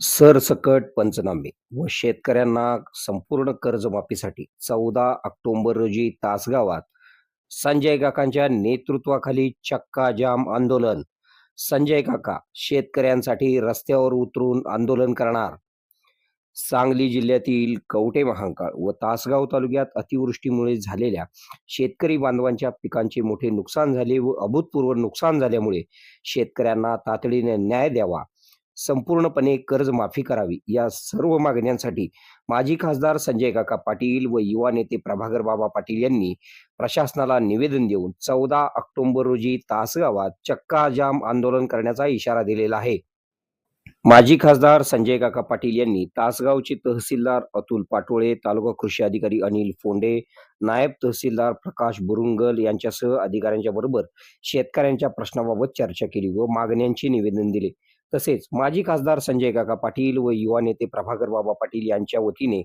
सरसकट पंचनामे व शेतकऱ्यांना संपूर्ण कर्जमाफीसाठी चौदा ऑक्टोबर रोजी तासगावात संजय काकांच्या नेतृत्वाखाली चक्का जाम आंदोलन. संजय काका शेतकऱ्यांसाठी रस्त्यावर उतरून आंदोलन करणार. सांगली जिल्ह्यातील कवटे महांकाळ व तासगाव तालुक्यात अतिवृष्टीमुळे झालेल्या शेतकरी बांधवांच्या पिकांचे मोठे नुकसान झाले व अभूतपूर्व नुकसान झाल्यामुळे शेतकऱ्यांना तातडीने न्याय द्यावा संपूर्णपणे कर्जमाफी करावी या सर्व मागण्यांसाठी माजी खासदार संजय काका पाटील व युवा नेते प्रभाकर बाबा पाटील यांनी प्रशासनाला निवेदन देऊन चौदा ऑक्टोबर रोजी तासगावात चक्का जाम आंदोलन करण्याचा इशारा दिलेला आहे. माजी खासदार संजय काका पाटील यांनी तासगावचे तहसीलदार अतुल पाटोळे तालुका कृषी अधिकारी अनिल फोंडे नायब तहसीलदार प्रकाश बुरुंगल यांच्यासह अधिकाऱ्यांच्या बरोबर शेतकऱ्यांच्या प्रश्नाबाबत चर्चा केली व मागण्यांचे निवेदन दिले. तसेच माजी खासदार संजय काका पाटील व युवा नेते प्रभाकर बाबा पाटील यांच्या वतीने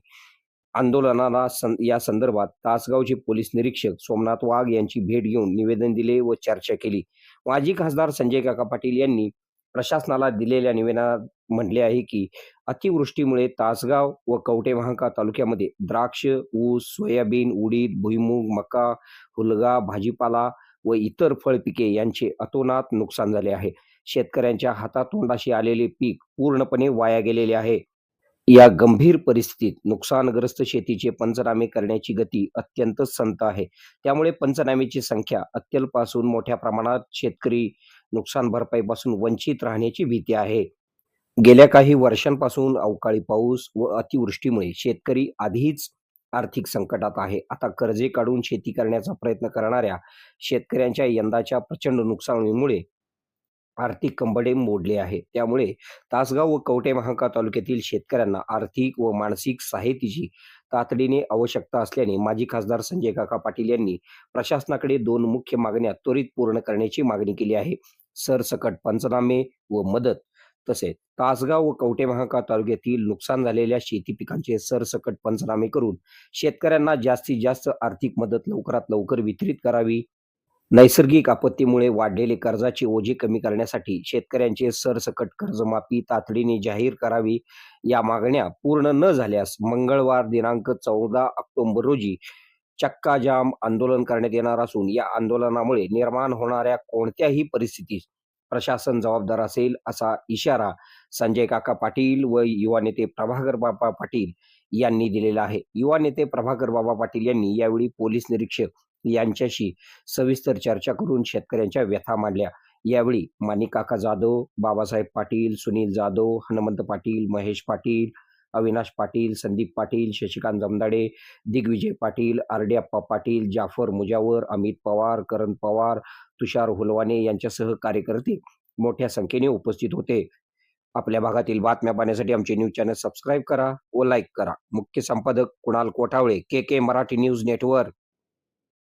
आंदोलनाला सं- या संदर्भात तासगावचे पोलीस निरीक्षक सोमनाथ वाघ यांची भेट घेऊन निवेदन दिले व चर्चा केली. माजी खासदार संजय काका पाटील यांनी प्रशासनाला दिलेल्या निवेदनात म्हटले आहे की अतिवृष्टीमुळे तासगाव व कवटे महाका तालुक्यामध्ये द्राक्ष ऊस सोयाबीन उडीद भुईमूग मका हुलगा भाजीपाला व इतर फळ पिके यांचे अतोनात नुकसान झाले आहे. शेतकऱ्यांच्या हातातोंडाशी आलेले पीक पूर्णपणे वाया गेलेले आहे. या गंभीर परिस्थितीत नुकसानग्रस्त शेतीचे पंचनामे करण्याची गती अत्यंत संत आहे. त्यामुळे पंचनामेची संख्या अत्यल्पासून मोठ्या प्रमाणात शेतकरी नुकसान भरपाईपासून वंचित राहण्याची भीती आहे. गेल्या काही वर्षांपासून अवकाळी पाऊस व अतिवृष्टीमुळे शेतकरी आधीच आर्थिक संकटात आहे. आता कर्जे काढून शेती करण्याचा प्रयत्न करणाऱ्या शेतकऱ्यांच्या यंदाच्या प्रचंड नुकसानीमुळे आर्थिक कंबडे मोडले आहे त्यामुळे तासगाव व कवटे महाका तालुक्यातील शेतकऱ्यांना आर्थिक व मानसिक साहित्याची तातडीने आवश्यकता असल्याने माजी खासदार संजय काका पाटील यांनी प्रशासनाकडे दोन मुख्य मागण्या त्वरित पूर्ण करण्याची मागणी केली आहे. सरसकट पंचनामे व मदत तसेच तासगाव व कवटे महाका तालुक्यातील नुकसान झालेल्या शेती पिकांचे सरसकट पंचनामे करून शेतकऱ्यांना जास्तीत जास्त आर्थिक मदत लवकरात लवकर वितरित करावी नैसर्गिक आपत्तीमुळे वाढलेले कर्जाची ओझे कमी करण्यासाठी शेतकऱ्यांचे सरसकट कर्जमाफी तातडीने जाहीर करावी या मागण्या पूर्ण न झाल्यास मंगळवार दिनांक चौदा ऑक्टोबर रोजी चक्का जाम आंदोलन करण्यात येणार असून या आंदोलनामुळे निर्माण होणाऱ्या कोणत्याही परिस्थितीस प्रशासन जबाबदार असेल असा इशारा संजय काका पाटील व युवा नेते प्रभाकर बाबा पाटील यांनी दिलेला आहे. युवा नेते प्रभाकर बाबा पाटील यांनी यावेळी पोलीस निरीक्षक यांच्याशी सविस्तर चर्चा करून शेतकऱ्यांच्या व्यथा मांडल्या. यावेळी माणिकाका जाधव बाबासाहेब पाटील सुनील जाधव हनुमंत पाटील महेश पाटील अविनाश पाटील संदीप पाटील शशिकांत जमदाडे दिग्विजय पाटील आरडेप्पा पाटील जाफर मुजावर अमित पवार करण पवार तुषार हुलवाने यांच्यासह कार्यकर्ते मोठ्या संख्येने उपस्थित होते. आपल्या भागातील बातम्या पाहण्यासाठी आमचे न्यूज चॅनल सबस्क्राईब करा व लाईक करा. मुख्य संपादक Kunal Kothawale K K Marathi news network.